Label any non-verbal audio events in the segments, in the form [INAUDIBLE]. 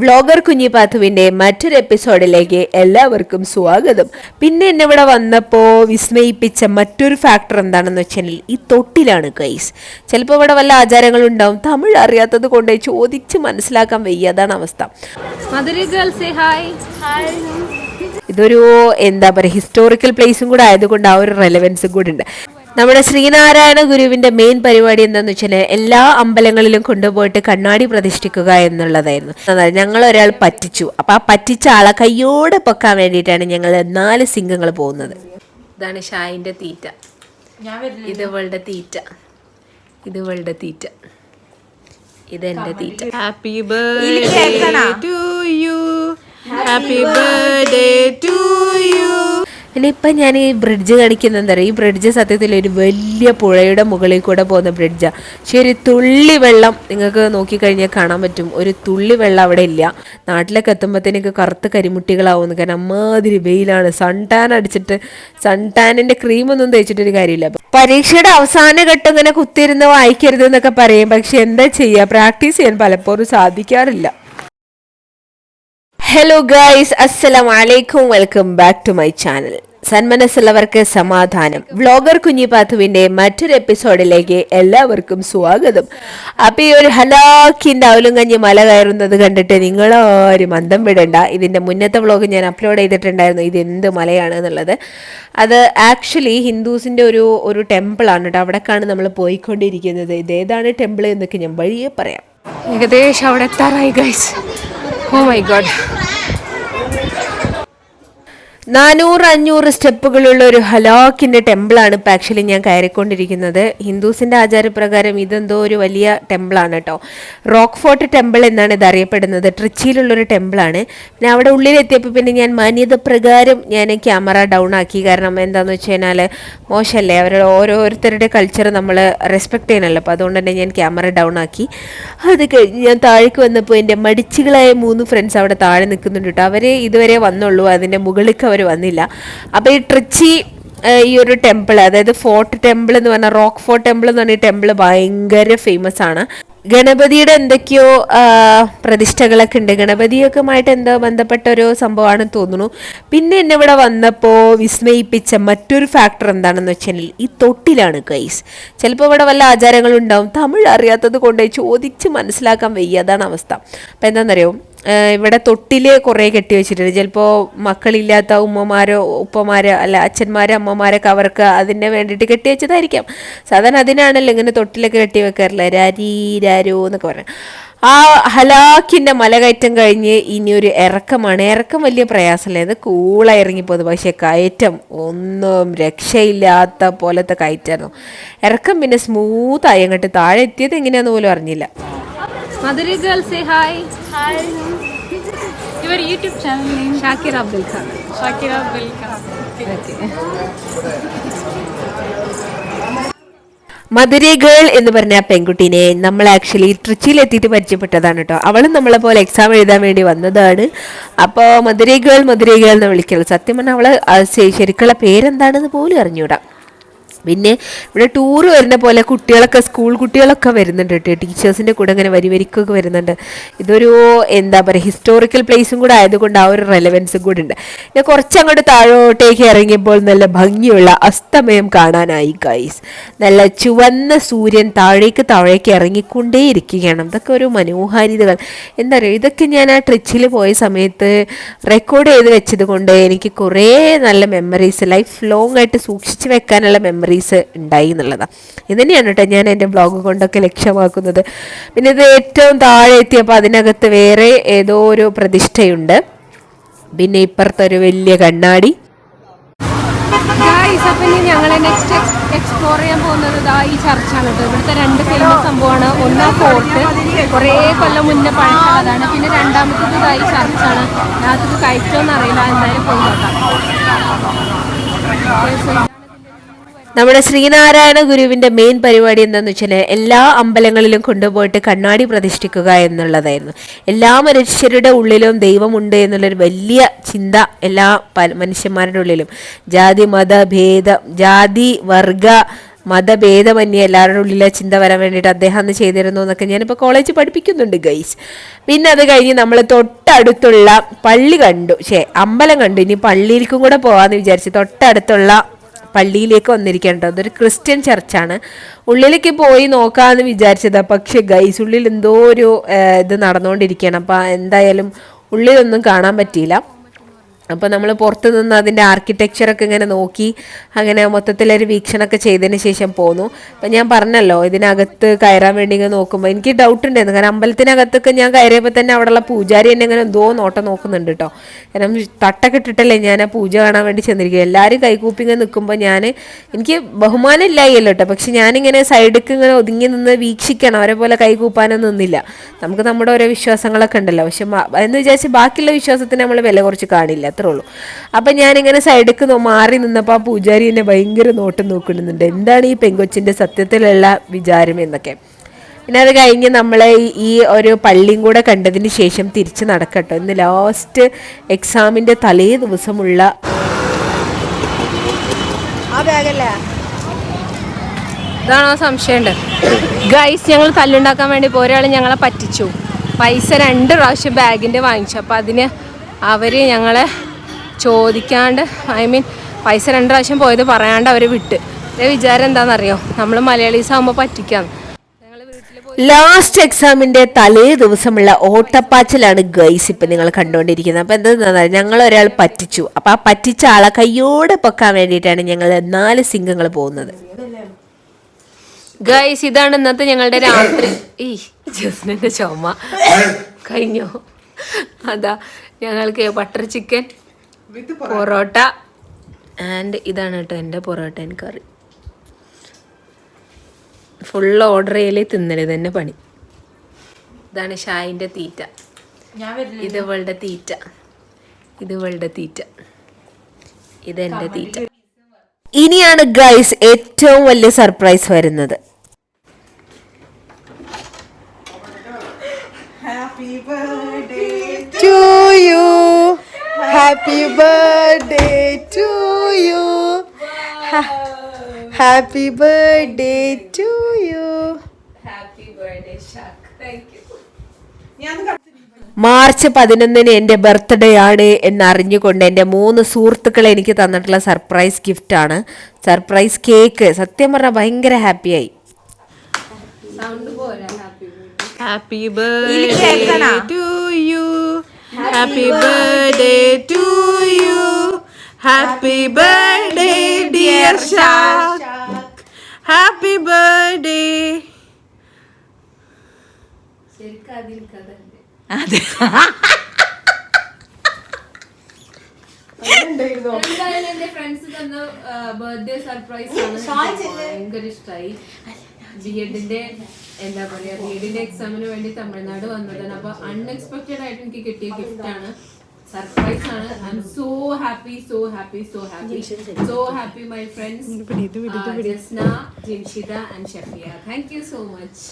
Vlogger കുഞ്ഞിപ്പാത്തുവിന്റെ മറ്റൊരു എപ്പിസോഡിലേക്ക് എല്ലാവർക്കും സ്വാഗതം. പിന്നെ എന്നെ ഇവിടെ വന്നപ്പോൾ വിസ്മയിപ്പിച്ച മറ്റൊരു ഫാക്ടർ എന്താണെന്ന് വെച്ചാൽ ഈ തൊട്ടിലാണ് കൈസ് ചിലപ്പോൾ ഇവിടെ വല്ല ആചാരങ്ങളും ഉണ്ടാവും. തമിഴ് അറിയാത്തത് കൊണ്ട് ചോദിച്ച് മനസ്സിലാക്കാൻ വയ്യ. അതാണ് അവസ്ഥ. ഇതൊരു എന്താ പറയുക ഹിസ്റ്റോറിക്കൽ പ്ലേസും കൂടെ ആയതുകൊണ്ട് ആ ഒരു റെലവൻസും കൂടെ ഉണ്ട്. നമ്മുടെ ശ്രീനാരായണ ഗുരുവിന്റെ മെയിൻ പരിപാടി എന്താന്ന് വെച്ചാൽ എല്ലാ അമ്പലങ്ങളിലും കൊണ്ടുപോയിട്ട് കണ്ണാടി പ്രതിഷ്ഠിക്കുക എന്നുള്ളതായിരുന്നു. അതായത് ഞങ്ങൾ ഒരാൾ പറ്റിച്ചു. അപ്പൊ ആ പറ്റിച്ച ആളെ കയ്യോടെ പൊക്കാൻ വേണ്ടിയിട്ടാണ് ഞങ്ങൾ നാല് സിംഗങ്ങൾ പോകുന്നത്. ഇതാണ് ഷായിന്റെ തീറ്റ. ഇത് ഇവളുടെ തീറ്റ. ഇത് ഇവളുടെ തീറ്റ. ഇതെന്റെ എന്റെ തീറ്റ. Happy birthday to you happy birthday to പിന്നെ ഇപ്പം ഞാൻ ഈ ബ്രിഡ്ജ് കാണിക്കുന്നത് എന്താ പറയുക? ഈ ബ്രിഡ്ജ് സത്യത്തിൽ ഒരു വലിയ പുഴയുടെ മുകളിൽ കൂടെ പോകുന്ന ബ്രിഡ്ജാണ് പക്ഷേ ഒരു തുള്ളി വെള്ളം നിങ്ങൾക്ക് നോക്കിക്കഴിഞ്ഞാൽ കാണാൻ പറ്റും. ഒരു തുള്ളി വെള്ളം അവിടെ ഇല്ല. നാട്ടിലൊക്കെ എത്തുമ്പോഴത്തേനൊക്കെ കറുത്ത കരിമുട്ടികളാവുന്നു. കാരണം അമ്മാതിരി വെയിലാണ്. സൺ ടാൻ അടിച്ചിട്ട് സൺ ടാനിന്റെ ക്രീമൊന്നും തേച്ചിട്ടൊരു കാര്യമില്ല. പരീക്ഷയുടെ അവസാന ഘട്ടം ഇങ്ങനെ കുത്തിയിരുന്ന് വായിക്കരുത് എന്നൊക്കെ പറയും. പക്ഷെ എന്താ ചെയ്യുക? പ്രാക്ടീസ് ചെയ്യാൻ പലപ്പോഴും സാധിക്കാറില്ല. ഹലോ ഗൈസ് അസ്സലാം വലൈക്കും welcome back to my channel സന്മനസ്സുള്ളവർക്ക് സമാധാനം. വ്ലോഗർ കുഞ്ഞിപാത്തുവിന്റെ മറ്റൊരു എപ്പിസോഡിലേക്ക് എല്ലാവർക്കും സ്വാഗതം. അപ്പൊ ഈ ഒരു ഹലാക്കിന്റെ അവലുങ്കഞ്ഞി മല കയറുന്നത് കണ്ടിട്ട് നിങ്ങളാരും മന്ദം വിടണ്ട. ഇതിന്റെ മുന്നത്തെ വ്ളോഗ് ഞാൻ അപ്ലോഡ് ചെയ്തിട്ടുണ്ടായിരുന്നു. ഇത് എന്ത് മലയാണ് എന്നുള്ളത്. അത് ആക്ച്വലി ഹിന്ദുസിന്റെ ഒരു ഒരു ടെമ്പിൾ ആണ് കേട്ടോ. അവിടേക്കാണ് നമ്മൾ പോയിക്കൊണ്ടിരിക്കുന്നത്. ഇത് ഏതാണ് ടെമ്പിൾ എന്നൊക്കെ ഞാൻ വഴിയെ പറയാം. ഏകദേശം അവിടെ എത്താറായി ഗൈസ് Oh my god. നാനൂറ് അഞ്ഞൂറ് സ്റ്റെപ്പുകളുള്ള ഒരു ഹലാക്കിന്റെ ടെമ്പിളാണ് ഇപ്പൊ ആക്ച്വലി ഞാൻ കയറിക്കൊണ്ടിരിക്കുന്നത്. ഹിന്ദുസിന്റെ ആചാരപ്രകാരം ഇതെന്തോ ഒരു വലിയ ടെമ്പിളാണ് കേട്ടോ. റോക്ക് ഫോർട്ട് ടെമ്പിൾ എന്നാണ് ഇത് അറിയപ്പെടുന്നത്. ട്രിച്ചിയിലുള്ളൊരു ടെമ്പിളാണ്. പിന്നെ അവിടെ ഉള്ളിലെത്തിയപ്പോൾ പിന്നെ ഞാൻ മാന്യത പ്രകാരം ഞാൻ ക്യാമറ ഡൗൺ ആക്കി. കാരണം എന്താണെന്ന് വെച്ച് കഴിഞ്ഞാൽ മോശമല്ലേ അവരുടെ ഓരോരുത്തരുടെ കൾച്ചർ നമ്മൾ റെസ്പെക്ട് ചെയ്യണമല്ലോ അപ്പോൾ അതുകൊണ്ട് തന്നെ ഞാൻ ക്യാമറ ഡൗൺ ആക്കി. അത് കഴിഞ്ഞ് ഞാൻ താഴേക്ക് വന്നപ്പോൾ എന്റെ മടിച്ചുകളായ മൂന്ന് ഫ്രണ്ട്സ് അവിടെ താഴെ നിൽക്കുന്നുണ്ട് കേട്ടോ. അവർ ഇതുവരെ വന്നുള്ളൂ. അതിന്റെ മുകളിലേക്ക് അവർ വന്നില്ല. അപ്പോൾ ഈ ട്രിച്ചി ഈ ഒരു ടെമ്പിൾ അതായത് ഫോർട്ട് ടെമ്പിൾ എന്ന് പറഞ്ഞ റോക്ക് ഫോർട്ട് ടെമ്പിൾ എന്ന് പറഞ്ഞ ടെമ്പിൾ ഭയങ്കര ഫേമസ് ആണ്. ഗണപതിയുടെ എന്തൊക്കെയോ പ്രതിഷ്ഠകളൊക്കെ ഉണ്ട്. ഗണപതിയൊക്കെ ആയിട്ട് എന്തോ ബന്ധപ്പെട്ട ഒരു സംഭവമാണെന്ന് തോന്നുന്നു. പിന്നെ എന്നെ ഇവിടെ വന്നപ്പോൾ വിസ്മയിപ്പിച്ച മറ്റൊരു ഫാക്ടർ എന്താണെന്ന് വെച്ചാൽ ഈ തൊട്ടിലാണ് കൈസ് ചിലപ്പോൾ ഇവിടെ വല്ല ആചാരങ്ങളുണ്ടാവും. തമിഴ് അറിയാത്തത് കൊണ്ട് ചോദിച്ച് മനസ്സിലാക്കാൻ വയ്യ. അതാണ് അവസ്ഥ. അപ്പം എന്താണെന്നറിയോ? ഇവിടെ തൊട്ടിൽ കുറേ കെട്ടി വെച്ചിട്ടുണ്ട്. ചിലപ്പോൾ മക്കളില്ലാത്ത ഉമ്മമാരോ ഉപ്പമാരോ അല്ല അച്ഛന്മാരോ അമ്മമാരൊക്കെ അവർക്ക് അതിന് വേണ്ടിയിട്ട് കെട്ടി വെച്ചതായിരിക്കാം. സാധാരണ അതിനാണല്ലോ ഇങ്ങനെ തൊട്ടിലൊക്കെ കെട്ടി വെക്കാറില്ല? രാരീ രാരോ എന്നൊക്കെ പറഞ്ഞു. ആ ഹലാക്കിന്റെ മലകയറ്റം കഴിഞ്ഞ് ഇനി ഒരു ഇറക്കമാണ്. ഇറക്കം വലിയ പ്രയാസമല്ലേ? അത് കൂളായി ഇറങ്ങിപ്പോയത് പക്ഷേ കയറ്റം ഒന്നും രക്ഷയില്ലാത്ത പോലത്തെ കയറ്റായിരുന്നു. ഇറക്കം പിന്നെ സ്മൂത്തായി അങ്ങോട്ട്. താഴെ എത്തിയത് എങ്ങനെയാന്ന് പോലും അറിഞ്ഞില്ല. Madurai girl say hi hi your YouTube channel name Shakir Abdul Khan. Shakir Abdul Khan. Madurai girl എന്ന് പറഞ്ഞ ആ പെൺകുട്ടീനെ നമ്മൾ ആക്ച്വലി ട്രിച്ചിയിൽ എത്തിയിട്ട് പരിചയപ്പെട്ടതാണ് കേട്ടോ. അവളും നമ്മളെ പോലെ എക്സാം എഴുതാൻ വേണ്ടി വന്നതാണ്. അപ്പോൾ മധുരൈ ഗേൾ മധുരൈ ഗേൾ എന്ന് വിളിക്കുന്നത് സത്യം പറഞ്ഞാൽ അവൾ ശരിക്കുള്ള പേരെന്താണെന്ന് പോലും അറിഞ്ഞൂടാ. പിന്നെ ഇവിടെ ടൂർ വരുന്ന പോലെ കുട്ടികളൊക്കെ സ്കൂൾ കുട്ടികളൊക്കെ വരുന്നുണ്ട് കേട്ടോ. ടീച്ചേഴ്സിന്റെ കൂടെ അങ്ങനെ വരി വരിക്കൊക്കെ വരുന്നുണ്ട്. ഇതൊരു എന്താ പറയുക ഹിസ്റ്റോറിക്കൽ പ്ലേസും കൂടെ ആയതുകൊണ്ട് ആ ഒരു റെലവൻസും കൂടെ ഉണ്ട്. പിന്നെ കുറച്ചങ്ങോട്ട് താഴോട്ടേക്ക് ഇറങ്ങിയപ്പോൾ നല്ല ഭംഗിയുള്ള അസ്തമയം കാണാനായി ഗൈസ് നല്ല ചുവന്ന സൂര്യൻ താഴേക്ക് താഴേക്ക് ഇറങ്ങിക്കൊണ്ടേയിരിക്കുകയാണ്. അതൊക്കെ ഒരു മനോഹാരിതകൾ. എന്താ പറയുക ഇതൊക്കെ ഞാൻ ആ ട്രിച്ചിൽ പോയ സമയത്ത് റെക്കോർഡ് ചെയ്ത് വെച്ചത് കൊണ്ട് എനിക്ക് കുറേ നല്ല മെമ്മറീസ് ലൈഫ് ലോങ് ആയിട്ട് സൂക്ഷിച്ച് വെക്കാനുള്ള മെമ്മറീസ് ഉണ്ടായി എന്നുള്ളതാണ് ഇത് തന്നെയാണ് കേട്ടോ ഞാൻ എന്റെ ബ്ലോഗ് കൊണ്ടൊക്കെ ലക്ഷ്യമാക്കുന്നത്. പിന്നെ ഇത് ഏറ്റവും താഴെ എത്തിയപ്പോൾ അതിനകത്ത് വേറെ ഏതോ ഒരു പ്രതിഷ്ഠയുണ്ട്. പിന്നെ ഇപ്പുറത്തൊരു വലിയ കണ്ണാടി. ഇനി ഞങ്ങൾ നെക്സ്റ്റ് എക്സ്പ്ലോർ ചെയ്യാൻ പോകുന്നത് ഇതാ ഈ ചർച്ചാണ് ഇവിടുത്തെ രണ്ട് ഫേമസ് സംഭവമാണ്. ഒന്ന് ഫോർട്ട് കുറേ കൊല്ലം മുന്നേ പഴക്കമുള്ളതാണ് പിന്നെ രണ്ടാമത്തേത് ഇതാ ഈ ചർച്ചാണ്. അതിനകത്ത് കഴിച്ചോന്നറിയില്ല എന്തായാലും പോയി നമ്മുടെ ശ്രീനാരായണ ഗുരുവിന്റെ മെയിൻ പരിപാടി എന്താണെന്ന് വെച്ചാൽ എല്ലാ അമ്പലങ്ങളിലും കൊണ്ടുപോയിട്ട് കണ്ണാടി പ്രതിഷ്ഠിക്കുക എന്നുള്ളതായിരുന്നു. എല്ലാ മനുഷ്യരുടെ ഉള്ളിലും ദൈവമുണ്ട് എന്നുള്ളൊരു വലിയ ചിന്ത എല്ലാ മനുഷ്യന്മാരുടെ ഉള്ളിലും. ജാതി മത ഭേദം ജാതി വർഗ മതഭേദമന്യേ എല്ലാവരുടെ ഉള്ളിലെ ചിന്ത വരാൻ വേണ്ടിയിട്ട് അദ്ദേഹം അന്ന് ചെയ്തിരുന്നു എന്നൊക്കെ ഞാനിപ്പോൾ കോളേജ് പഠിപ്പിക്കുന്നുണ്ട് ഗൈസ് പിന്നെ അത് കഴിഞ്ഞ് നമ്മൾ തൊട്ടടുത്തുള്ള പള്ളി കണ്ടു. ശേ അമ്പലം കണ്ടു. ഇനി പള്ളിയിലേക്കും കൂടെ പോകാമെന്ന് വിചാരിച്ച് തൊട്ടടുത്തുള്ള പള്ളിയിലേക്ക് വന്നിരിക്കേണ്ടത്. അതൊരു ക്രിസ്ത്യൻ ചർച്ചാണ്. ഉള്ളിലേക്ക് പോയി നോക്കാമെന്ന് വിചാരിച്ചതാ. പക്ഷേ ഗൈസ് ഉള്ളിൽ എന്തോ ഒരു ഇത് നടന്നുകൊണ്ടിരിക്കുകയാണ് അപ്പോൾ എന്തായാലും ഉള്ളിലൊന്നും കാണാൻ പറ്റിയില്ല. അപ്പോൾ നമ്മൾ പുറത്ത് നിന്ന് അതിന്റെ ആർക്കിടെക്ചറൊക്കെ ഇങ്ങനെ നോക്കി അങ്ങനെ മൊത്തത്തിലൊരു വീക്ഷണമൊക്കെ ചെയ്തതിന് ശേഷം പോന്നു. അപ്പം ഞാൻ പറഞ്ഞല്ലോ ഇതിനകത്ത് കയറാൻ വേണ്ടി ഇങ്ങനെ നോക്കുമ്പോൾ എനിക്ക് ഡൗട്ട് ഉണ്ടായിരുന്നു. കാരണം അമ്പലത്തിനകത്തൊക്കെ ഞാൻ കയറിയപ്പോൾ തന്നെ അവിടെയുള്ള പൂജാരി എന്നെ ഇങ്ങനെ എന്തോ നോട്ടം നോക്കുന്നുണ്ട് കേട്ടോ കാരണം തട്ടൊക്കെ ഇട്ടിട്ടല്ലേ ഞാൻ ആ പൂജ കാണാൻ വേണ്ടി ചെന്നിരിക്കുക എല്ലാവരും കൈകൂപ്പി ഇങ്ങനെ നിൽക്കുമ്പോൾ ഞാൻ എനിക്ക് ബഹുമാനം ഇല്ലായല്ലോ കേട്ടോ പക്ഷെ ഞാനിങ്ങനെ സൈഡിലേക്ക് ഇങ്ങനെ ഒതുങ്ങി നിന്ന് വീക്ഷിക്കണം. അവരെ പോലെ കൈകൂപ്പാനൊന്നും നിന്നില്ല. നമുക്ക് നമ്മുടെ ഓരോ വിശ്വാസങ്ങളൊക്കെ ഉണ്ടല്ലോ. പക്ഷെ എന്ന് വിചാരിച്ച് ബാക്കിയുള്ള വിശ്വാസത്തിന് നമ്മൾ വില കുറച്ച് കാണില്ല. അത്രേ ഉള്ളൂ. അപ്പം ഞാനിങ്ങനെ സൈഡിലേക്ക് നോ- മാറി നിന്നപ്പോൾ ആ പൂജാരി എന്നെ ഭയങ്കര നോട്ടം നോക്കുന്നുണ്ട്. എന്താണ് ഈ പെങ്കൊച്ചിന്റെ സത്യത്തിലുള്ള വിചാരം എന്നൊക്കെ. പിന്നെ അത് കഴിഞ്ഞ് നമ്മൾ ഈ ഒരു പള്ളിയും കൂടെ കണ്ടതിന് ശേഷം തിരിച്ച് നടക്കട്ടോ. ഇന്ന് ലാസ്റ്റ് എക്സാമിന്റെ തലേ ദിവസമുള്ള ഇതാണോ സംശയമുണ്ട്? ഗൈസ് ഞങ്ങൾ തല്ലുണ്ടാക്കാൻ വേണ്ടി പോയ ഒരാൾ ഞങ്ങളെ പറ്റിച്ചു. പൈസ രണ്ട് പ്രാവശ്യം ബാഗിന്റെ വാങ്ങിച്ചു. അപ്പോൾ അതിന് അവർ ഞങ്ങളെ ചോദിക്കാണ്ട് ഐ മീൻ പൈസ രണ്ട് പ്രാവശ്യം പോയത് പറയാണ്ട് അവർ വിട്ട്. എന്റെ വിചാരം എന്താണെന്നറിയോ നമ്മൾ മലയാളീസ് ആകുമ്പോൾ പറ്റിക്കാന്ന്. ഞങ്ങൾ വീട്ടിൽ പോയി ലാസ്റ്റ് എക്സാമിന്റെ തലേ ദിവസമുള്ള ഓട്ടപ്പാച്ചിലാണ് ഗൈസ് ഇപ്പൊ നിങ്ങൾ കണ്ടുകൊണ്ടിരിക്കുന്നത്. അപ്പൊ എന്താ ഞങ്ങൾ ഒരാൾ പറ്റിച്ചു. അപ്പൊ ആ പറ്റിച്ച ആളെ കയ്യോടെ പൊക്കാൻ വേണ്ടിയിട്ടാണ് ഞങ്ങൾ നാല് സിംഗങ്ങൾ പോകുന്നത്. ഗൈസ് ഇതാണ് ഇന്നത്തെ ഞങ്ങളുടെ രാത്രി. ഈ ജസ്മിന്റെ ചുമ. കഴിഞ്ഞോ? അതാ ഞങ്ങൾക്ക് ബട്ടർ ചിക്കൻ പൊറോട്ട. ആൻഡ് ഇതാണ് കേട്ടോ എന്റെ parotta and curry. Full order ചെയ്യലേ തിന്നൽ തന്നെ പണി. ഇതാണ് ഷായിന്റെ തീറ്റ. ഇത് ഇവളുടെ തീറ്റ. ഇത് ഇവളുടെ തീറ്റ. ഇത് എന്റെ തീറ്റ. ഇനിയാണ് ഗൈസ് ഏറ്റവും വലിയ സർപ്രൈസ് വരുന്നത്. Happy birthday to you. Happy birthday to you happy birthday to you you. Happy birthday shack thank you March പതിനൊന്നിന് എന്റെ ബർത്ത്ഡേ ആണ് എന്നറിഞ്ഞുകൊണ്ട് എന്റെ മൂന്ന് സുഹൃത്തുക്കളെ എനിക്ക് തന്നിട്ടുള്ള സർപ്രൈസ് ഗിഫ്റ്റാണ് സർപ്രൈസ് കേക്ക്. സത്യം പറഞ്ഞാൽ ഭയങ്കര ഹാപ്പിയായി happy birthday to to you. Happy birthday to you. Happy birthday, dear Shark. Happy birthday. ശരിക്കും അതിൽക്കതല്ലേ എന്തായാലും എന്റെ ഫ്രണ്ട്സ് തന്ന ബർത്ത്ഡേ സർപ്രൈസ് ഭയങ്കര ഇഷ്ടമായി ബി എഡിന്റെ എന്താ പറയാ ബി എഡിന്റെ എക്സാമിന് വേണ്ടി തമിഴ്നാട് വന്നതാണ്. അപ്പൊ അൺഎക്സ്പെക്ടഡ് ആയിട്ട് എനിക്ക് കിട്ടിയ ഗിഫ്റ്റ് ആണ്. സർപ്രൈസ് ആണ്. I'm so happy so happy so happy so happy my friends Jasna Jinshitha and Shafiya. Thank you so much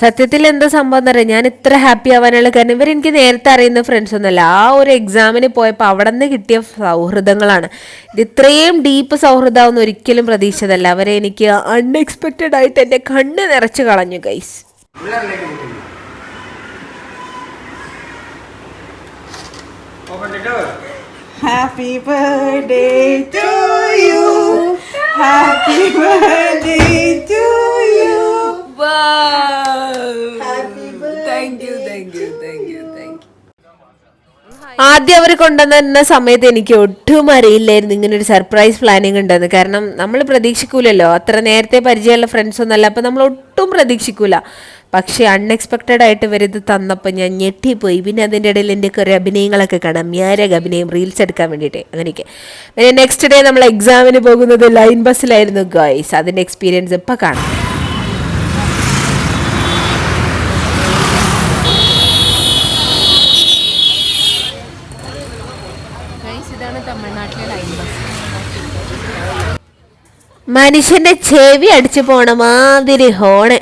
സത്യത്തിൽ എന്താ സംഭവം എന്ന് പറയാം ഞാൻ ഇത്ര ഹാപ്പി ആവാനുള്ള കാരണം ഇവർ എനിക്ക് നേരത്തെ അറിയുന്ന ഫ്രണ്ട്സ് ഒന്നുമല്ല. ആ ഒരു എക്സാമിന് പോയപ്പോൾ അവിടെ നിന്ന് കിട്ടിയ സൗഹൃദങ്ങളാണ്. ഇത് ഇത്രയും ഡീപ്പ് സൗഹൃദമാവുന്ന ഒരിക്കലും പ്രതീക്ഷിച്ചതല്ല. അവരെ എനിക്ക് അൺഎക്സ്പെക്റ്റഡ് ആയിട്ട് എന്റെ കണ്ണ് നിറച്ച് കളഞ്ഞു guys happy birthday to you happy birthday to Happy ആദ്യം അവർ കൊണ്ടുവന്ന സമയത്ത് എനിക്ക് ഒട്ടും അറിയില്ലായിരുന്നു ഇങ്ങനെ ഒരു സർപ്രൈസ് പ്ലാനിങ് ഉണ്ടെന്ന്. കാരണം നമ്മൾ പ്രതീക്ഷിക്കൂലല്ലോ. അത്ര നേരത്തെ പരിചയമുള്ള ഫ്രണ്ട്സ് ഒന്നല്ല അപ്പം നമ്മൾ ഒട്ടും പ്രതീക്ഷിക്കൂല. പക്ഷേ അൺഎക്സ്പെക്റ്റഡ് ആയിട്ട് ഇവരിത് തന്നപ്പോൾ ഞാൻ ഞെട്ടിപ്പോയി. പിന്നെ അതിന്റെ ഇടയിൽ എന്റെ കുറേ അഭിനയങ്ങളൊക്കെ കാണാം. മ്യാരക അഭിനയം റീൽസ് എടുക്കാൻ വേണ്ടിയിട്ട് അങ്ങനെയൊക്കെ. പിന്നെ നെക്സ്റ്റ് ഡേ നമ്മൾ എക്സാമിന് പോകുന്നത് ലൈൻ ബസ്സിലായിരുന്നു ഗോയ്സ് അതിന്റെ എക്സ്പീരിയൻസ് ഇപ്പം കാണാം ഗൈസ് ഇതാണ് തമിഴ്നാട്ടിലെ ലൈൻ ബസ് മനുഷ്യന്റെ ചെവി അടിച്ചു പോണ മാതിരി ഹോണ്.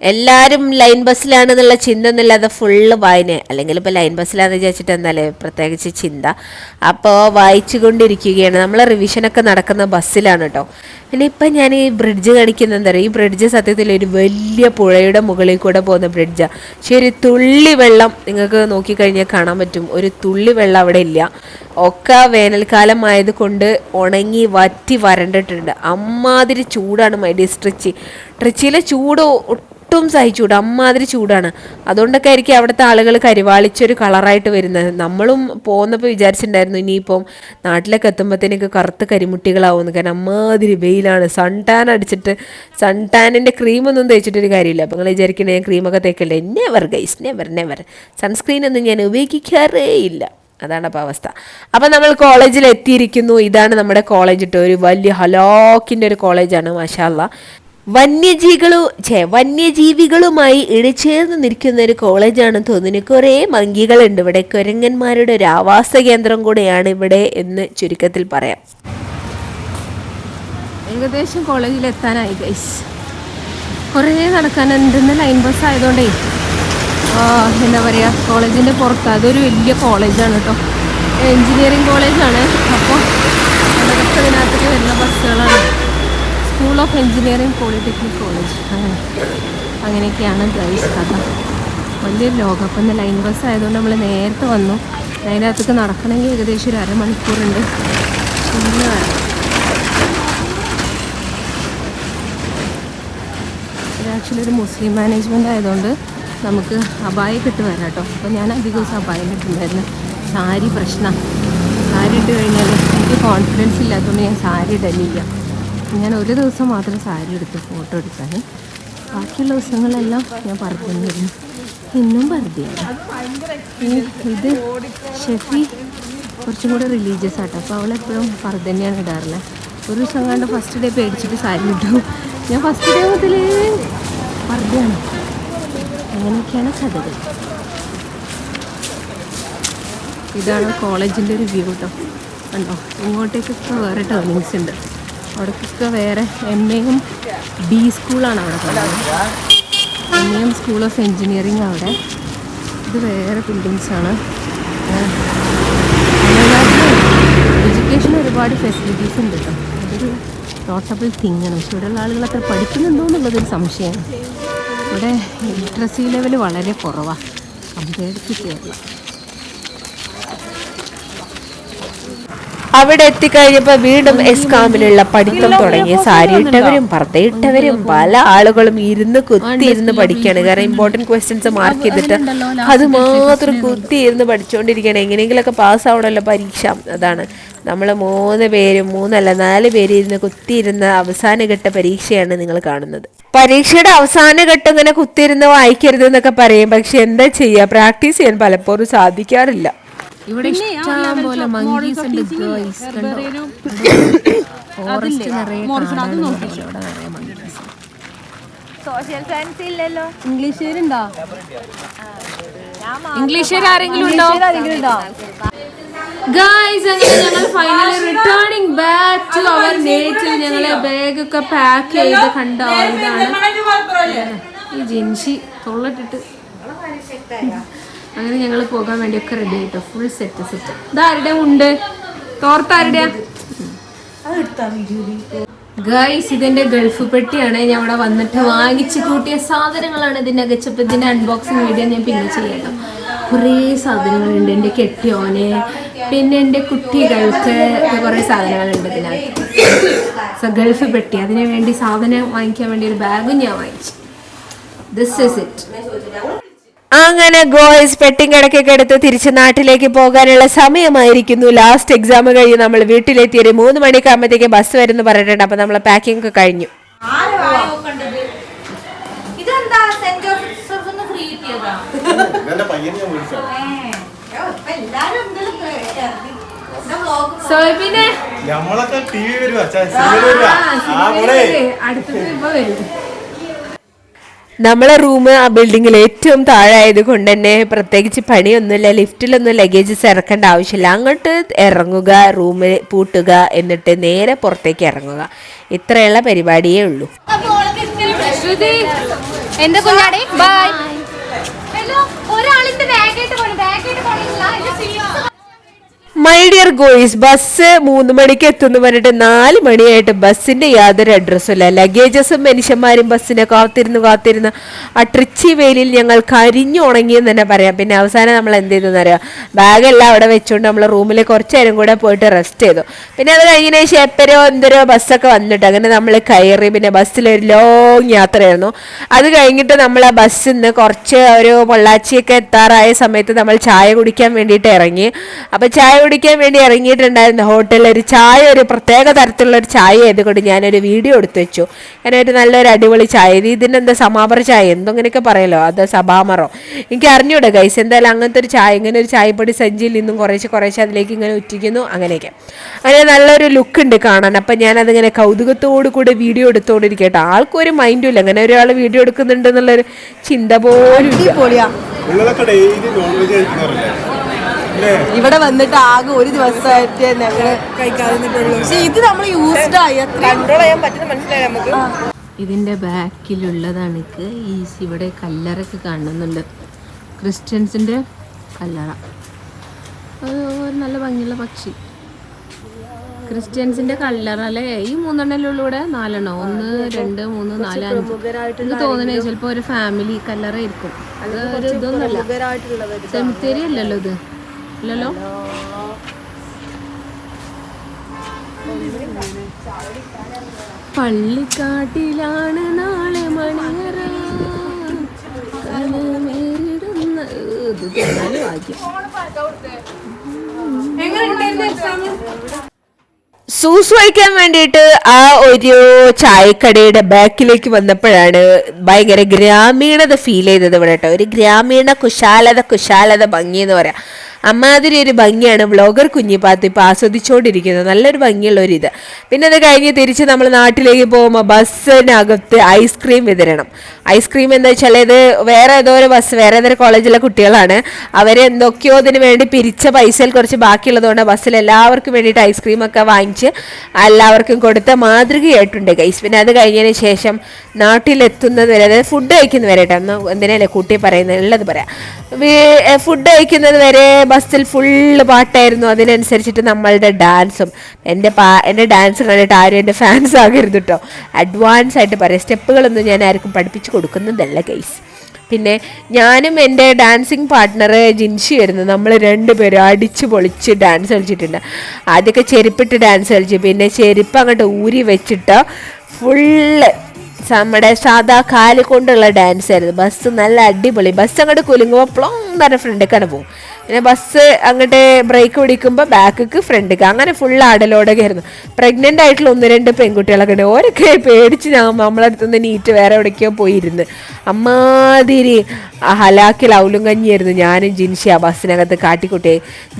എല്ലാവരും ലൈൻ ബസ്സിലാണെന്നുള്ള ചിന്ത ഒന്നുമില്ലാതെ ഫുള്ള് വായന. അല്ലെങ്കിൽ ഇപ്പോൾ ലൈൻ ബസ്സിലാണെന്ന് വിചാരിച്ചിട്ട് എന്നാലേ പ്രത്യേകിച്ച് ചിന്ത. അപ്പോൾ വായിച്ചു കൊണ്ടിരിക്കുകയാണ് നമ്മളെ റിവിഷനൊക്കെ നടക്കുന്ന ബസ്സിലാണ് കേട്ടോ പിന്നെ ഇപ്പം ഞാൻ ഈ ബ്രിഡ്ജ് കാണിക്കുന്ന എന്താ പറയുക ഈ ബ്രിഡ്ജ് സത്യത്തിൽ ഒരു വലിയ പുഴയുടെ മുകളിൽ കൂടെ പോകുന്ന ബ്രിഡ്ജാണ് പക്ഷേ ഒരു തുള്ളി വെള്ളം നിങ്ങൾക്ക് നോക്കിക്കഴിഞ്ഞാൽ കാണാൻ പറ്റും. ഒരു തുള്ളി വെള്ളം അവിടെ ഇല്ല. ഒക്കെ വേനൽക്കാലം ആയതുകൊണ്ട് ഉണങ്ങി വറ്റി വരണ്ടിട്ടുണ്ട്. അമ്മാതിരി ചൂടാണ് മൈ ഡിയർ ട്രിച്ചി ട്രിച്ചിയിലെ ചൂട് ഒട്ടും സഹിച്ചൂട. അമ്മാതിരി ചൂടാണ്. അതുകൊണ്ടൊക്കെ ആയിരിക്കും അവിടുത്തെ ആളുകൾ കരിവാളിച്ചൊരു കളറായിട്ട് വരുന്നത്. നമ്മളും പോകുന്നപ്പോൾ വിചാരിച്ചിട്ടുണ്ടായിരുന്നു ഇനിയിപ്പം നാട്ടിലൊക്കെ എത്തുമ്പോഴത്തേനൊക്കെ കറുത്ത കരിമുട്ടികളാവുമെന്ന്. കാരണം അമ്മാതിരി വെയിലാണ്. സൺ ടാൻ അടിച്ചിട്ട് സൺ ടാനിന്റെ ക്രീമൊന്നും തേച്ചിട്ടൊരു കാര്യമില്ല. അപ്പം നിങ്ങൾ വിചാരിക്കണേ ക്രീമൊക്കെ തേക്കല്ലേ never guys never never sunscreen ഒന്നും ഞാൻ ഉപയോഗിക്കാറേ ഇല്ല. അതാണ് അപ്പോൾ അവസ്ഥ. അപ്പം നമ്മൾ കോളേജിൽ എത്തിയിരിക്കുന്നു. ഇതാണ് നമ്മുടെ കോളേജ് കേട്ടോ ഒരു വലിയ ഹലോക്കിന്റെ ഒരു കോളേജാണ് മാഷാല്ല വന്യജീവികളു ഛേ വന്യജീവികളുമായി ഇഴചേർന്ന് നിൽക്കുന്ന ഒരു കോളേജാണ് തോന്നുന്നു. കുറേ മങ്കികളുണ്ട് ഇവിടെ കുരങ്ങന്മാരുടെ ഒരു ആവാസ കേന്ദ്രം കൂടെയാണ് ഇവിടെ എന്ന് ചുരുക്കത്തിൽ പറയാം. ഏകദേശം കോളേജിൽ എത്താനായി കുറേ നടക്കാൻ എന്തെന്ന് ലൈൻ ബസ് ആയതുകൊണ്ടേ എന്താ പറയുക കോളേജിന്റെ പുറത്ത്. അതൊരു വലിയ കോളേജാണ് കേട്ടോ എൻജിനീയറിങ് കോളേജാണ്. അപ്പോൾ അതൊക്കെ ഇതിനകത്തേക്ക് വരുന്ന ബസ്സുകളാണ്. School of engineering polytechnic college അങ്ങനെ. അങ്ങനെയൊക്കെയാണ് ഗൈസ് കഥ. വലിയൊരു ലോകം. അപ്പം ഇന്ന് ലൈൻ ബസ് ആയതുകൊണ്ട് നമ്മൾ നേരത്തെ വന്നു. അതിന്റെ അകത്തേക്ക് നടക്കണമെങ്കിൽ ഏകദേശം ഒരു അരമണിക്കൂറുണ്ട്. ഇത് ആക്ച്വലി ഒരു മുസ്ലിം മാനേജ്മെന്റ് ആയതുകൊണ്ട് നമുക്ക് അബായൊക്കെ ഇട്ട് വരാം കേട്ടോ. അപ്പോൾ ഞാൻ അധികം ദിവസം അബായം ഇട്ടുണ്ടായിരുന്നു സാരി പ്രശ്നം. സാരി ഇട്ട് കഴിഞ്ഞാൽ എനിക്ക് കോൺഫിഡൻസ് ഇല്ലാത്തതുകൊണ്ട് ഞാൻ സാരി ഇടലില്ല ഞാൻ ഒരു ദിവസം മാത്രം സാരി എടുത്ത് ഫോട്ടോ എടുക്കാൻ. ബാക്കിയുള്ള ദിവസങ്ങളെല്ലാം ഞാൻ പറഞ്ഞിരുന്നു. ഇന്നും പറഞ്ഞില്ല. ഇത് ഷെഫി കുറച്ചും കൂടെ റിലീജിയസ് ആട്ടോ. അപ്പോൾ അവളെപ്പോഴും പറഞ്ഞു തന്നെയാണ് ഇടാറുള്ളത്. ഒരു ദിവസം കണ്ട് ഫസ്റ്റ് ഡേ പേടിച്ചിട്ട് സാരി ഇട്ടു. ഞാൻ ഫസ്റ്റ് ഡേ പർദ്ദയാണ് അങ്ങനെയൊക്കെയാണ് ഇതാണ് കോളേജിന്റെ ഒരു വ്യൂ കേട്ടോ കണ്ടോ? ഇങ്ങോട്ടേക്കൊക്കെ വേറെ ടേണിങ്സ് ഉണ്ട്. അവിടേക്കൊക്കെ വേറെ എം എയും ബി സ്കൂളാണ് അവിടെ പറയുന്നത് M M school of engineering അവിടെ. ഇത് വേറെ ബിൽഡിങ്സ് ആണ്. എഡ്യൂക്കേഷൻ ഒരുപാട് ഫെസിലിറ്റീസ് ഉണ്ട് കേട്ടോ അതൊരു നോട്ടബിൾ തിങ് ആണ്. പക്ഷെ ഇവിടെയുള്ള ആളുകൾ അത്ര പഠിക്കുന്നുണ്ടോ എന്നുള്ളതൊരു സംശയമാണ്. ഇവിടെ ലിറ്ററസി ലെവൽ വളരെ കുറവാണ് കമ്പയർഡ് ടു കേരള. അവിടെ എത്തിക്കഴിഞ്ഞപ്പോൾ വീണ്ടും എസ്കാമിലുള്ള പഠിത്തം തുടങ്ങി സാരി ഇട്ടവരും പർദ്ദയിട്ടവരും പല ആളുകളും ഇരുന്ന് കുത്തിയിരുന്ന് പഠിക്കുകയാണ്. കാരണം ഇമ്പോർട്ടന്റ് ക്വസ്റ്റ്യൻസ് മാർക്ക് ചെയ്തിട്ട് അത് മാത്രം കുത്തിയിരുന്ന് പഠിച്ചുകൊണ്ടിരിക്കുകയാണ്. എങ്ങനെയെങ്കിലുമൊക്കെ പാസ്സാവണമല്ലോ പരീക്ഷ. അതാണ്. നമ്മൾ മൂന്ന് പേരും മൂന്നല്ല നാല് പേര് ഇരുന്ന് കുത്തിയിരുന്ന അവസാനഘട്ട പരീക്ഷയാണ് നിങ്ങൾ കാണുന്നത്. പരീക്ഷയുടെ അവസാന ഘട്ടം ഇങ്ങനെ കുത്തിയിരുന്ന് വായിക്കരുത് എന്നൊക്കെ പറയും. പക്ഷെ എന്താ ചെയ്യുക പ്രാക്ടീസ് ചെയ്യാൻ പലപ്പോഴും സാധിക്കാറില്ല. ഇവിടെ ഇഷ്ടം പോലെ മങ്കീസ് [COUGHS] ഉണ്ട് ഗേൾസ് ഫോറസ്റ്റ് നിറയെ കാടാണ് ഇവിടെ നിറയെ monkeys. ഇംഗ്ലീഷുകാരുണ്ടോ? ഇംഗ്ലീഷുകാർ ആരെങ്കിലും ഉണ്ടോ? ഗായ്സ് അങ്ങനെ ഞങ്ങൾ finally returning back to our nature ഞങ്ങളെ ബാഗ് ഒക്കെ പാക്ക് ചെയ്ത് കണ്ടോ ഇതാണ് ഈ ജിൻഷി തൊള്ളിട്ടിട്ട്. അങ്ങനെ ഞങ്ങൾ പോകാൻ വേണ്ടിയൊക്കെ റെഡി ആയിട്ടോ. ഫുൾ സെറ്റ് സെറ്റ് ഇതാരുടെ ഉണ്ട് തോർത്താരുടെ ഗൈസ് ഇതിന്റെ ഗൾഫ് പെട്ടിയാണ്. ഞാൻ ഇവിടെ വന്നിട്ട് വാങ്ങിച്ചു കൂട്ടിയ സാധനങ്ങളാണ് ഇതിന്റെ അകച്ചപ്പ് ഇതിന്റെ അൺബോക്സിങ് വീഡിയോ ഞാൻ പിന്നെ ചെയ്യണം. കുറേ സാധനങ്ങളുണ്ട്. എന്റെ കെട്ടിയോന് പിന്നെ എന്റെ കുട്ടികൾക്ക് കുറേ സാധനങ്ങളുണ്ട് ഇതിനകത്ത്. സോ ഗൾഫ് പെട്ടി. അതിനു വേണ്ടി സാധനം വാങ്ങിക്കാൻ വേണ്ടി ഒരു ബാഗും ഞാൻ വാങ്ങിച്ചു. ദിസ് ഇസ് ഇറ്റ് അങ്ങനെ ഗോയ്സ് പെട്ടിങ് കിടക്കൊക്കെ എടുത്ത് തിരിച്ച് നാട്ടിലേക്ക് പോകാനുള്ള സമയമായിരിക്കുന്നു. ലാസ്റ്റ് എക്സാം കഴിഞ്ഞ് നമ്മൾ വീട്ടിലെത്തി. ഒരു മൂന്ന് മണിക്ക് ആകുമ്പോഴത്തേക്ക് ബസ് വരുന്നു പറഞ്ഞിട്ടുണ്ട്. അപ്പൊ നമ്മളെ പാക്കിംഗ് ഒക്കെ കഴിഞ്ഞു. നമ്മളൊക്കെ ടി വി വരുവാ. അടുത്തത് ഇപ്പൊ വരും. നമ്മളെ റൂം ആ ബിൽഡിങ്ങിൽ ഏറ്റവും താഴെ ആയത് കൊണ്ട് തന്നെ പ്രത്യേകിച്ച് പണിയൊന്നുമില്ല ലിഫ്റ്റിലൊന്നും ലഗേജസ് ഇറക്കേണ്ട ആവശ്യമില്ല. അങ്ങോട്ട് ഇറങ്ങുക റൂമിൽ പൂട്ടുക എന്നിട്ട് നേരെ പുറത്തേക്ക് ഇറങ്ങുക. ഇത്രയുള്ള പരിപാടിയേ ഉള്ളൂ. എന്റെ കുഞ്ഞാടി ബൈ ഹലോ ഒരാളിന്റെ ബാഗായിട്ട് പോണം ബാഗായിട്ട് മൈ ഡിയർ ഗോയ്സ് ബസ് മൂന്ന് മണിക്ക് എത്തുന്നു പറഞ്ഞിട്ട് നാല് മണിയായിട്ട് ബസ്സിന്റെ യാതൊരു അഡ്രസ്സും ഇല്ല. ലഗേജസും മനുഷ്യന്മാരും ബസ്സിനെ കാത്തിരുന്ന് കാത്തിരുന്ന് ആ ട്രിച്ചി വെയിലിൽ ഞങ്ങൾ കരിഞ്ഞു ഉണങ്ങിയെന്ന് തന്നെ പറയാം. പിന്നെ അവസാനം നമ്മൾ എന്ത് ചെയ്തെന്ന് അറിയാം? ബാഗെല്ലാം അവിടെ വെച്ചുകൊണ്ട് നമ്മൾ റൂമിൽ കുറച്ച് നേരം കൂടെ പോയിട്ട് റെസ്റ്റ് ചെയ്തു. പിന്നെ അത് കഴിഞ്ഞതിന് ശേഷം എപ്പരോ എന്തോരോ ബസ്സൊക്കെ വന്നിട്ട് അങ്ങനെ നമ്മൾ കയറി പിന്നെ ബസ്സിലൊരു ലോങ് യാത്രയായിരുന്നു. അത് കഴിഞ്ഞിട്ട് നമ്മൾ ആ ബസ്സിൽ നിന്ന് കുറച്ച് ഒരു പൊള്ളാച്ചിയൊക്കെ എത്താറായ സമയത്ത് നമ്മൾ ചായ കുടിക്കാൻ വേണ്ടിയിട്ട് ഇറങ്ങി. അപ്പോൾ ചായ കുടിക്കാൻ വേണ്ടി ഇറങ്ങിയിട്ടുണ്ടായിരുന്ന ഹോട്ടലിൽ ഒരു ചായ ഒരു പ്രത്യേക തരത്തിലുള്ള ഒരു ചായ ആയതുകൊണ്ട് ഞാനൊരു വീഡിയോ എടുത്തു വെച്ചു. അങ്ങനെ ഒരു നല്ലൊരു അടിപൊളി ചായ. ഇത് ഇതിനെന്താ സമാപര ചായ? എന്തോ ഇങ്ങനെയൊക്കെ പറയലോ? അത് സഭാമറോ എനിക്ക് അറിഞ്ഞൂടെ ഗൈസ് എന്തായാലും അങ്ങനത്തെ ഒരു ചായ ഇങ്ങനെ ഒരു ചായപ്പൊടി സഞ്ചിയിൽ നിന്നും കുറേശ്ശെ കുറേശ്ശെ അതിലേക്ക് ഇങ്ങനെ ഉറ്റിക്കുന്നു അങ്ങനെയൊക്കെ. അങ്ങനെ നല്ലൊരു ലുക്ക് ഉണ്ട് കാണാൻ. അപ്പം ഞാനതിങ്ങനെ കൗതുകത്തോടു കൂടി വീഡിയോ എടുത്തുകൊണ്ടിരിക്കട്ടെ ആൾക്കും ഒരു മൈൻഡും ഇല്ല. അങ്ങനെ ഒരാൾ വീഡിയോ എടുക്കുന്നുണ്ടെന്നുള്ളൊരു ചിന്ത പോലും ഇല്ല. ഇവിടെ വന്നിട്ട് ആകെ ഒരു ദിവസമായിട്ട് ഞങ്ങൾ കഴിക്കാതെ പക്ഷെ ഇത് നമ്മൾ യൂസ്ഡ് ആയി. കൺട്രോൾ ചെയ്യാൻ പറ്റുന്ന മനസ്സിലായി നമുക്ക്? ഇതിന്റെ ബാക്കിലുള്ളതാണ് ഈ ഇവിടെ കല്ലറൊക്കെ കാണുന്നുണ്ട്. ക്രിസ്ത്യൻസിന്റെ കല്ലറ. ഒരു നല്ല ഭംഗിയുള്ള പക്ഷി. ക്രിസ്ത്യൻസിന്റെ കല്ലറ അല്ലേ ഈ ഇവിടെ? നാലെണ്ണോ? ഒന്ന് രണ്ട് മൂന്ന് നാല് അഞ്ച്. എനിക്ക് തോന്നണേ ചിലപ്പോ ഒരു ഫാമിലി കല്ലറ ആയിരിക്കും. അത് ഒരു ഇതൊന്നുമല്ല. സെമിത്തേരി അല്ലല്ലോ ഇത്. ഇല്ലല്ലോ പള്ളിക്കാട്ടിലാണ് നാളെ മണിയറ. സൂസ് വഹിക്കാൻ വേണ്ടിയിട്ട് ആ ഒരു ചായക്കടയുടെ ബാക്കിലേക്ക് വന്നപ്പോഴാണ് ഭയങ്കര ഗ്രാമീണത ഫീൽ ചെയ്തത് ഇവിടെ കേട്ടോ. ഒരു ഗ്രാമീണ കുശാലത കുശാലത ഭംഗി എന്ന് പറയാം. അമ്മാതിരി ഒരു ഭംഗിയാണ് വ്ളോഗർ കുഞ്ഞിപ്പാത്ത് ഇപ്പോൾ ആസ്വദിച്ചുകൊണ്ടിരിക്കുന്നത് നല്ലൊരു ഭംഗിയുള്ള ഒരു ഇത്. പിന്നെ അത് കഴിഞ്ഞ് തിരിച്ച് നമ്മൾ നാട്ടിലേക്ക് പോകുമ്പോൾ ബസ്സിനകത്ത് ഐസ്ക്രീം വിതരണം. ഐസ്ക്രീം എന്താ വെച്ചാൽ ഇത് വേറെ ഏതോ ഒരു ബസ് വേറെ ഏതൊരു കോളേജിലെ കുട്ടികളാണ്. അവർ എന്തൊക്കെയോ അതിന് വേണ്ടി പിരിച്ച പൈസയിൽ കുറച്ച് ബാക്കിയുള്ളതുകൊണ്ട് ബസ്സിൽ എല്ലാവർക്കും വേണ്ടിയിട്ട് ഐസ്ക്രീം ഒക്കെ വാങ്ങിച്ച് എല്ലാവർക്കും കൊടുത്ത മാതൃകയായിട്ടുണ്ട് ഗൈസ്. പിന്നെ അത് കഴിഞ്ഞതിന് ശേഷം നാട്ടിലെത്തുന്നത് വരെ അതായത് ഫുഡ് കഴിക്കുന്നത് വരെ കേട്ടോ. എന്തിനല്ലേ കുട്ടി പറയുന്നത്? ഉള്ളത് പറയാം. ഫുഡ് കഴിക്കുന്നത് വരെ ബസ്സിൽ ഫുള്ള് പാട്ടായിരുന്നു. അതിനനുസരിച്ചിട്ട് നമ്മളുടെ ഡാൻസും എന്റെ പാ എന്റെ ഡാൻസ് കണ്ടിട്ട് ആരും എന്റെ ഫാൻസ് ആകരുത് കേട്ടോ അഡ്വാൻസ് ആയിട്ട് പറയാം. സ്റ്റെപ്പുകളൊന്നും ഞാൻ ആർക്കും പഠിപ്പിച്ച് കൊടുക്കുന്നതല്ല ഗൈസ് പിന്നെ ഞാനും എന്റെ ഡാൻസിങ് പാർട്ട്ണർ ജിൻഷി ആയിരുന്നു. നമ്മൾ രണ്ടുപേരും അടിച്ച് പൊളിച്ച് ഡാൻസ് കളിച്ചിട്ടുണ്ട്. ആദ്യമൊക്കെ ചെരുപ്പിട്ട് ഡാൻസ് കളിച്ചു. പിന്നെ ചെരുപ്പ് അങ്ങോട്ട് ഊരി വെച്ചിട്ട് ഫുള്ള് നമ്മുടെ സാധാ കാൽ കൊണ്ടുള്ള ഡാൻസ് ആയിരുന്നു. ബസ് നല്ല അടിപൊളി. ബസ് അങ്ങോട്ട് കുലുങ്ങുമ്പോൾ പ്ലോങ് പറഞ്ഞ ഫ്രണ്ടിക്കാണ് പോകും പിന്നെ ബസ് അങ്ങോട്ട് ബ്രേക്ക് പിടിക്കുമ്പോൾ ബാക്കിക്ക് ഫ്രണ്ടിക്ക് അങ്ങനെ ഫുൾ ആടലോടൊക്കെ ആയിരുന്നു പ്രഗ്നന്റ് ആയിട്ടുള്ള ഒന്ന് രണ്ട് പെൺകുട്ടികളൊക്കെ ഉണ്ട്. ഓരൊക്കെ പേടിച്ച് ഞാൻ നമ്മളടുത്തുനിന്ന് നീറ്റ് വേറെ എവിടേക്കോ പോയിരുന്ന്. അമ്മാതിരി ഹലാക്കിൽ ഔലും കഞ്ഞിയായിരുന്നു ഞാനും ജിൻഷി ആ ബസ്സിനകത്ത് കാട്ടിക്കുട്ടി.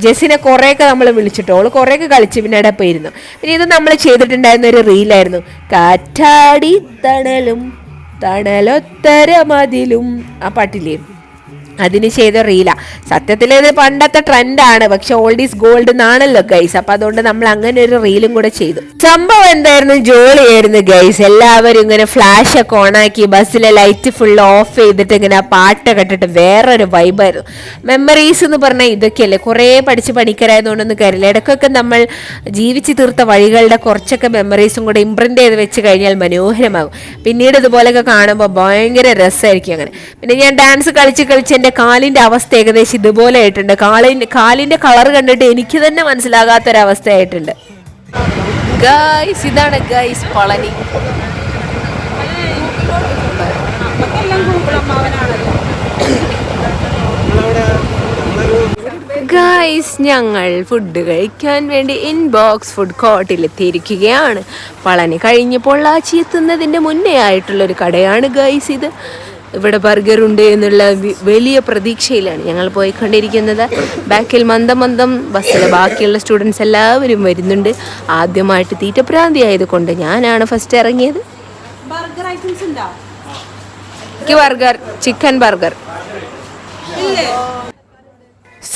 ജെസ്സിനെ കുറേയൊക്കെ നമ്മൾ വിളിച്ചിട്ടോ അവൾ കുറേയൊക്കെ കളിച്ച് പിന്നെ അവിടെ പോയിരുന്നു. പിന്നെ ഇത് നമ്മൾ ചെയ്തിട്ടുണ്ടായിരുന്ന ഒരു റീലായിരുന്നു കാറ്റാടി തണലും തണലൊത്തര മതിലും. ആ പാട്ടില്ലേ? അതിന് ചെയ്ത റീല. സത്യത്തിൽ ഇത് പണ്ടത്തെ ട്രെൻഡാണ് പക്ഷെ ഓൾഡ് ഈസ് ഗോൾഡ് എന്നാണല്ലോ ഗൈസ് അപ്പൊ അതുകൊണ്ട് നമ്മൾ അങ്ങനെ ഒരു റീലും കൂടെ ചെയ്തു. സംഭവം എന്തായിരുന്നു? ജോളിയായിരുന്നു ഗൈസ് എല്ലാവരും ഇങ്ങനെ ഫ്ലാഷ് ഒക്കെ ഓണാക്കി ബസ്സിലെ ലൈറ്റ് ഫുൾ ഓഫ് ചെയ്തിട്ട് ഇങ്ങനെ ആ പാട്ടൊക്കെ ഇട്ടിട്ട് വേറൊരു വൈബായിരുന്നു മെമ്മറീസ് എന്ന് പറഞ്ഞാൽ ഇതൊക്കെയല്ലേ. കുറേ പഠിച്ച് പണിക്കരായതുകൊണ്ടൊന്നും കയറില്ല. ഇടയ്ക്കൊക്കെ നമ്മൾ ജീവിച്ചു തീർത്ത വഴികളുടെ കുറച്ചൊക്കെ മെമ്മറീസും കൂടെ ഇമ്പ്രിന്റ് ചെയ്ത് വെച്ച് കഴിഞ്ഞാൽ മനോഹരമാകും. പിന്നീട് ഇതുപോലെയൊക്കെ കാണുമ്പോൾ ഭയങ്കര രസമായിരിക്കും അങ്ങനെ. പിന്നെ ഞാൻ ഡാൻസ് കളിച്ച് കളിച്ച് എന്റെ കാലിന്റെ അവസ്ഥ ഏകദേശം ഇതുപോലെ ആയിട്ടുണ്ട്. കാലിന്റെ കാലിന്റെ കളർ കണ്ടിട്ട് എനിക്ക് തന്നെ മനസ്സിലാകാത്തൊരവസ്ഥയായിട്ടുണ്ട്. ഗൈസ് ഇതാണ് ഗൈസ് പളനി. ഗൈസ് ഞങ്ങൾ ഫുഡ് കഴിക്കാൻ വേണ്ടി ഇൻബോക്സ് ഫുഡ് കോർട്ടിൽ എത്തിയിരിക്കുകയാണ്. പളനി കഴിഞ്ഞ് പൊള്ളാച്ചി എത്തുന്നതിന്റെ മുന്നേ ആയിട്ടുള്ളൊരു കടയാണ് ഗൈസ് ഇത്. ഇവിടെ ബർഗർ ഉണ്ട് എന്നുള്ള വലിയ പ്രതീക്ഷയിലാണ് ഞങ്ങൾ പോയിക്കൊണ്ടിരിക്കുന്നത്. ബാക്കിൽ മന്ദം മന്ദം ബസ്സിലെ ബാക്കിയുള്ള സ്റ്റുഡൻസ് എല്ലാവരും വരുന്നുണ്ട്. ആദ്യമായിട്ട് തീറ്റപ്രാന്തി ആയതുകൊണ്ട് ഞാനാണ് ഫസ്റ്റ് ഇറങ്ങിയത്. Burger chicken burger.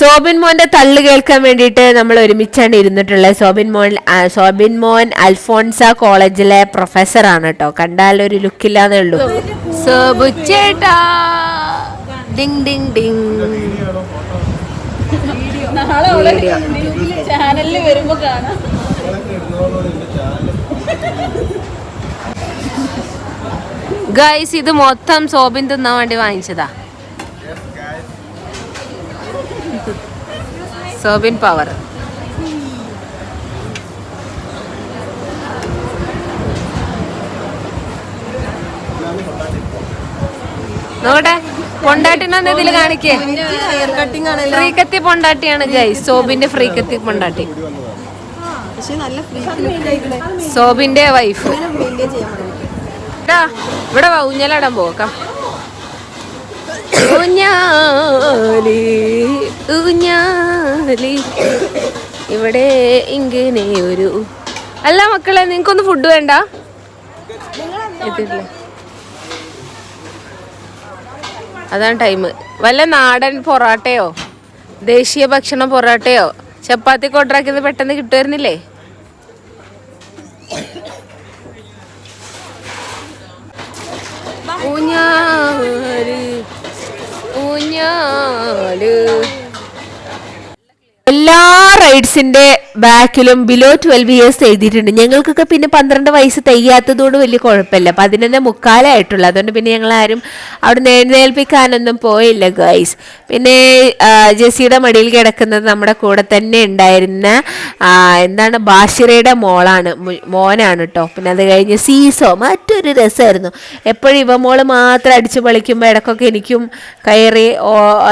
സോബിൻ മോന്റെ തള്ളു കേൾക്കാൻ വേണ്ടിയിട്ട് നമ്മൾ ഒരുമിച്ചാണ് ഇരുന്നിട്ടുള്ളത്. സോബിൻ മോൻ സോബിൻ മോൻ അൽഫോൺസ കോളേജിലെ പ്രൊഫസറാണ് കേട്ടോ. കണ്ടാൽ ഒരു ലുക്കില്ലാന്നേ ഉള്ളൂ. സോബു ചേട്ടാ ഡിങ് ഡിങ് ഡിങ്. ചാനലിൽ വരുമ്പോ കാണാം. ഗൈസ് ഇത് മൊത്തം സോബിൻ തിന്നാൻ വേണ്ടി വാങ്ങിച്ചതാ. സോബിൻ പവർ നോക്കട്ടെ പൊണ്ടാട്ടിനാണ് ഇതിൽ കാണിക്കേ. ഫ്രീക്കത്തി പൊണ്ടാട്ടിയാണ് ജയ് സോബിന്റെ ഫ്രീക്കത്തി പൊണ്ടാട്ടി. സോബിന്റെ വൈഫ് ഇവിടെ ഊഞ്ഞാലാടാൻ പോക്കാം ഊഞ്ഞാലി ഊഞ്ഞാലി. ഇവിടെ ഇങ്ങനെ ഒരു അല്ല മക്കളെ നിങ്ങൾക്കൊന്ന് ഫുഡ് വേണ്ട? അതാണ് ടൈം വല്ല നാടൻ പൊറാട്ടയോ? ദേശീയ ഭക്ഷണ പൊറാട്ടയോ? ചപ്പാത്തി കൊണ്ടാക്കിയത് പെട്ടെന്ന് കിട്ടുമായിരുന്നില്ലേ? ഊഞ്ഞാൽ. എല്ലാ റൈഡ്സിന്റെ ബാക്കിലും ബിലോ ട്വൽവ് ഇയേഴ്സ് എഴുതിയിട്ടുണ്ട്. ഞങ്ങൾക്കൊക്കെ പിന്നെ പന്ത്രണ്ട് വയസ്സ് തയ്യാത്തതുകൊണ്ട് വലിയ കുഴപ്പമില്ല. പതിനൊന്ന് മുക്കാലായിട്ടുള്ളൂ. അതുകൊണ്ട് പിന്നെ ഞങ്ങൾ ആരും അവിടെ നിന്ന് എഴുന്നേൽപ്പിക്കാനൊന്നും പോയില്ല ഗൈസ് പിന്നെ ജെസിയുടെ മടിയിൽ കിടക്കുന്നത് നമ്മുടെ കൂടെ തന്നെ ഉണ്ടായിരുന്ന എന്താണ് ബാഷിറയുടെ മോളാണ്. മോനാണ് കേട്ടോ പിന്നെ അത് കഴിഞ്ഞ് സീസോ മറ്റൊരു രസമായിരുന്നു എപ്പോഴും ഇവ മോൾ മാത്രം അടിച്ചു പൊളിക്കുമ്പോൾ ഇടക്കൊക്കെ എനിക്കും കയറി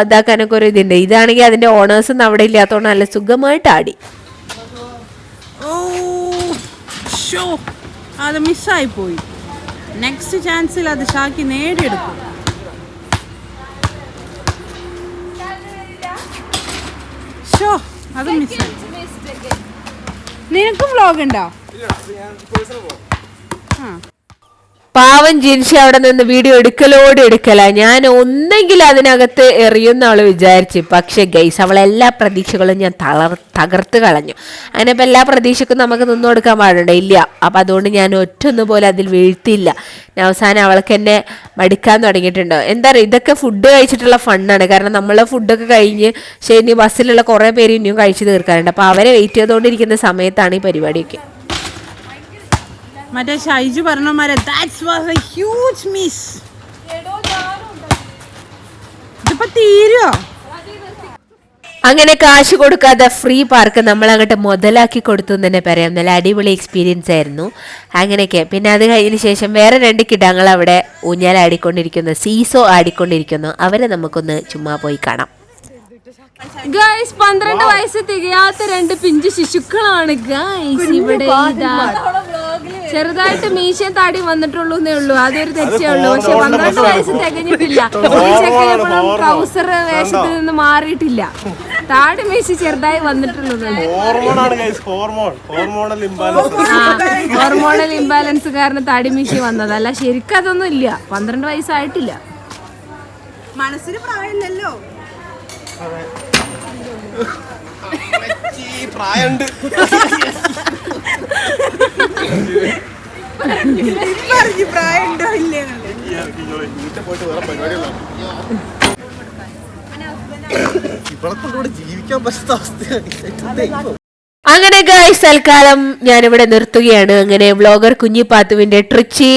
ഇതാക്കാനൊക്കെ ഒരു ഇതുണ്ട്. ഇതാണെങ്കിൽ അതിന്റെ ഓണേഴ്സൊന്നും അവിടെ ഇല്ലാത്തതുകൊണ്ട് നല്ല സുഖമായിട്ട് ആടി ഷോ അത് മിസ്സായി പോയി നെക്സ്റ്റ് ചാൻസിൽ അത് ഷാക്കി നേടിയെടുക്കും. ഷോ അത് മിസ്സായി നിനക്കും വ്ലോഗ് ഉണ്ടോ? ആ. പാവം ജിൻഷി അവിടെ നിന്ന് വീഡിയോ എടുക്കലോട് എടുക്കല. ഞാൻ ഒന്നെങ്കിൽ അതിനകത്ത് എറിയുന്ന അവൾ വിചാരിച്ചു. പക്ഷെ ഗൈസ് അവളെ എല്ലാ പ്രതീക്ഷകളും ഞാൻ തളർ തകർത്ത് കളഞ്ഞു. അങ്ങനെ ഇപ്പം എല്ലാ പ്രതീക്ഷക്കും നമുക്ക് നിന്ന് കൊടുക്കാൻ പാടുണ്ട്. ഇല്ല. അപ്പം അതുകൊണ്ട് ഞാൻ ഒറ്റൊന്നു പോലെ അതിൽ വീഴ്ത്തിയില്ല. അവസാനം അവൾക്ക് എന്നെ മടുക്കാൻ തുടങ്ങിയിട്ടുണ്ട്. എന്താ പറയുക ഇതൊക്കെ ഫുഡ് കഴിച്ചിട്ടുള്ള ഫണ്ണാണ് കാരണം നമ്മളെ ഫുഡൊക്കെ കഴിഞ്ഞ് ശരി ബസ്സിലുള്ള കുറേ പേര് ഇനിയും കഴിച്ച് തീർക്കാറുണ്ട് അപ്പോൾ അവരെ വെയിറ്റ് ചെയ്തുകൊണ്ടിരിക്കുന്ന സമയത്താണ് ഈ പരിപാടിയൊക്കെ. മറ്റേ Shaiju പറഞ്ഞമാരെ that's was a huge miss ഇതിപ്പോ തീരോ അങ്ങനെ കാശ് കൊടുക്കാതെ ഫ്രീ പാർക്ക് നമ്മൾ അങ്ങോട്ട് മുതലാക്കി കൊടുത്തു എന്ന് തന്നെ പറയാം നല്ല അടിപൊളി എക്സ്പീരിയൻസ് ആയിരുന്നു. അങ്ങനെയൊക്കെ. പിന്നെ അത് കഴിഞ്ഞതിന് ശേഷം വേറെ രണ്ട് കിടങ്ങൾ അവിടെ ഊഞ്ഞാലാടിക്കൊണ്ടിരിക്കുന്നു സീസോ ആടിക്കൊണ്ടിരിക്കുന്നു. അവരെ നമുക്കൊന്ന് ചുമ്മാ പോയി കാണാം. ഗൈസ് പന്ത്രണ്ട് വയസ്സ് തികയാത്ത രണ്ട് പിഞ്ച് ശിശുക്കളാണ് ഗൈസ് ഇവിടെ ഇതാ. ചെറുതായിട്ട് മീശയും താടി വന്നിട്ടുള്ളൂ എന്നേ ഉള്ളൂ. അതൊരു തെറ്റേ ഉള്ളൂ. പക്ഷെ പന്ത്രണ്ട് വയസ്സ് തികഞ്ഞിട്ടില്ല. മീശയൊക്കെ എപ്പോഴും ട്രൗസർ വേഷത്തിൽ നിന്ന് മാറിയിട്ടില്ല. താടി മീശ ചെറുതായി വന്നിട്ടുള്ളൂ ഹോർമോണാണ് guys hormone hormonal imbalance hormonal imbalance കാരണം താടി മീശ വന്നതല്ല. ശരിക്കും അതൊന്നും ഇല്ല. പന്ത്രണ്ട് വയസ്സായിട്ടില്ല. മനസ്സിന് പ്രായമില്ലല്ലോ. പ്രായമുണ്ട്. പറഞ്ഞു പ്രായമുണ്ടോ ഇല്ലേ വീട്ടിൽ പോയിട്ട് വേറെ പരിപാടികളാണ് ഇവളെ കൂടെ ജീവിക്കാൻ പറ്റാത്ത അവസ്ഥയാണ് അങ്ങനെ ഗായ്സ് തൽക്കാലം ഞാനിവിടെ നിർത്തുകയാണ്. അങ്ങനെ വ്ളോഗർ കുഞ്ഞിപ്പാത്തുവിന്റെ ട്രിച്ചി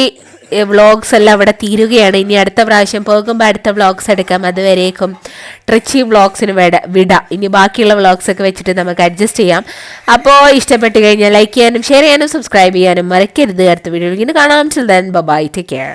വ്ളോഗ്സ് എല്ലാം അവിടെ തീരുകയാണ്. ഇനി അടുത്ത പ്രാവശ്യം പോകുമ്പോൾ അടുത്ത വ്ളോഗ്സ് എടുക്കാം. അതുവരേക്കും ട്രിച്ചി വ്ളോഗ്സിന് വിട വിട. ഇനി ബാക്കിയുള്ള വ്ളോഗ്സ് ഒക്കെ വെച്ചിട്ട് നമുക്ക് അഡ്ജസ്റ്റ് ചെയ്യാം. അപ്പോൾ ഇഷ്ടപ്പെട്ട് കഴിഞ്ഞാൽ ലൈക്ക് ചെയ്യാനും ഷെയർ ചെയ്യാനും സബ്സ്ക്രൈബ് ചെയ്യാനും മറക്കരുത്. അടുത്ത വീഡിയോയിൽ ഇങ്ങനെ കാണാം. Chill then bye take care